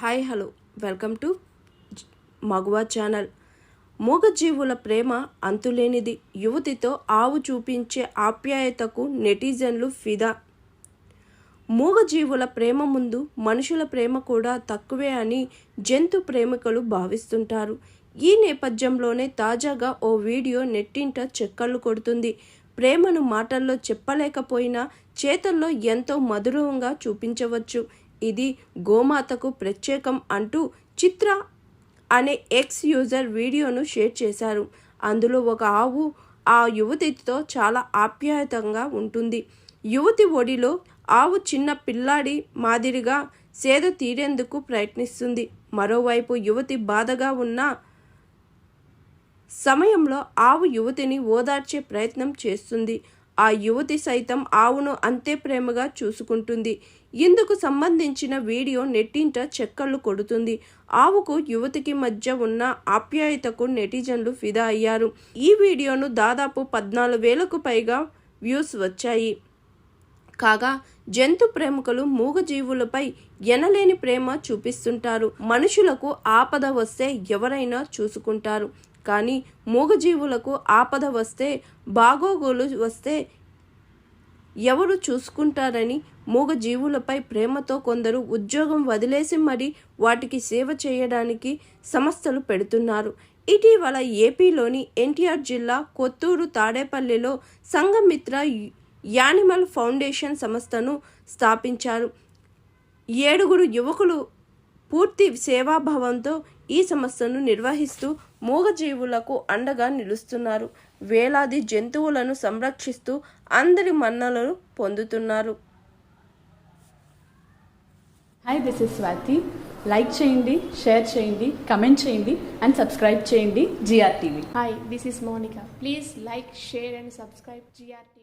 Hi hello. Welcome to Maguva channel. మూగజీవుల ప్రేమ అంతులేనిది. యువతితో ఆవు చూపించే ఆప్యాయతకు నెటిజన్లు ఫిదా. మూగజీవుల ప్రేమ ముందు మనుషుల ప్రేమ కూడా తక్కువే అని జంతు ప్రేమికులు భావిస్తుంటారు. ఈ నేపథ్యంలోనే తాజాగా ఓ వీడియో నెట్టింట చెక్కర్లు కొడుతుంది. ప్రేమను మాటల్లో చెప్పలేకపోయినా చేతల్లో ఎంతో మధురంగా చూపించవచ్చు. ఇది గోమాతకు ప్రత్యేకం అంటూ చిత్ర అనే ఎక్స్ యూజర్ వీడియోను షేర్ చేశారు. అందులో ఒక ఆవు ఆ యువతితో చాలా ఆప్యాయతంగా ఉంటుంది. యువతి ఒడిలో ఆవు చిన్న పిల్లాడి మాదిరిగా సేద తీరేందుకు ప్రయత్నిస్తుంది. మరోవైపు యువతి బాధగా ఉన్న సమయంలో ఆవు యువతిని ఓదార్చే ప్రయత్నం చేస్తుంది. ఆ యువతి సైతం ఆవును అంతే ప్రేమగా చూసుకుంటుంది. ఇందుకు సంబంధించిన వీడియో నెట్టింట చెక్కర్లు కొడుతుంది. ఆవుకు యువతికి మధ్య ఉన్న ఆప్యాయతకు నెటిజన్లు ఫిదా అయ్యారు. ఈ వీడియోను దాదాపు పద్నాలుగు వేలకు పైగా వ్యూస్ వచ్చాయి. కాగా జంతు ప్రేమికులు మూగజీవులపై ఎనలేని ప్రేమ చూపిస్తుంటారు. మనుషులకు ఆపద వస్తే ఎవరైనా చూసుకుంటారు. కానీ మూగజీవులకు ఆపద వస్తే బాగోగులు వస్తే ఎవరు చూసుకుంటారని మూగజీవులపై ప్రేమతో కొందరు ఉద్యోగం వదిలేసి మరి వాటికి సేవ చేయడానికి సంస్థలు పెడుతున్నారు. ఇటీవల ఏపీలోని ఎన్టీఆర్ జిల్లా కొత్తూరు తాడేపల్లిలో సంఘమిత్ర యానిమల్ ఫౌండేషన్ సంస్థను స్థాపించారు. ఏడుగురు యువకులు పూర్తి సేవాభావంతో ఈ సంస్థను నిర్వహిస్తూ మూగజీవులకు అండగా నిలుస్తున్నారు వేలాది జంతువులను సంరక్షిస్తూ అందరి మన్నలను పొందుతున్నారు hi this is Swathi like చేయండి షేర్ చేయండి కమెంట్ చేయండి అండ్ సబ్స్క్రైబ్ చేయండి G R TV Hi, this is Monica. Please like, share, and subscribe GRT.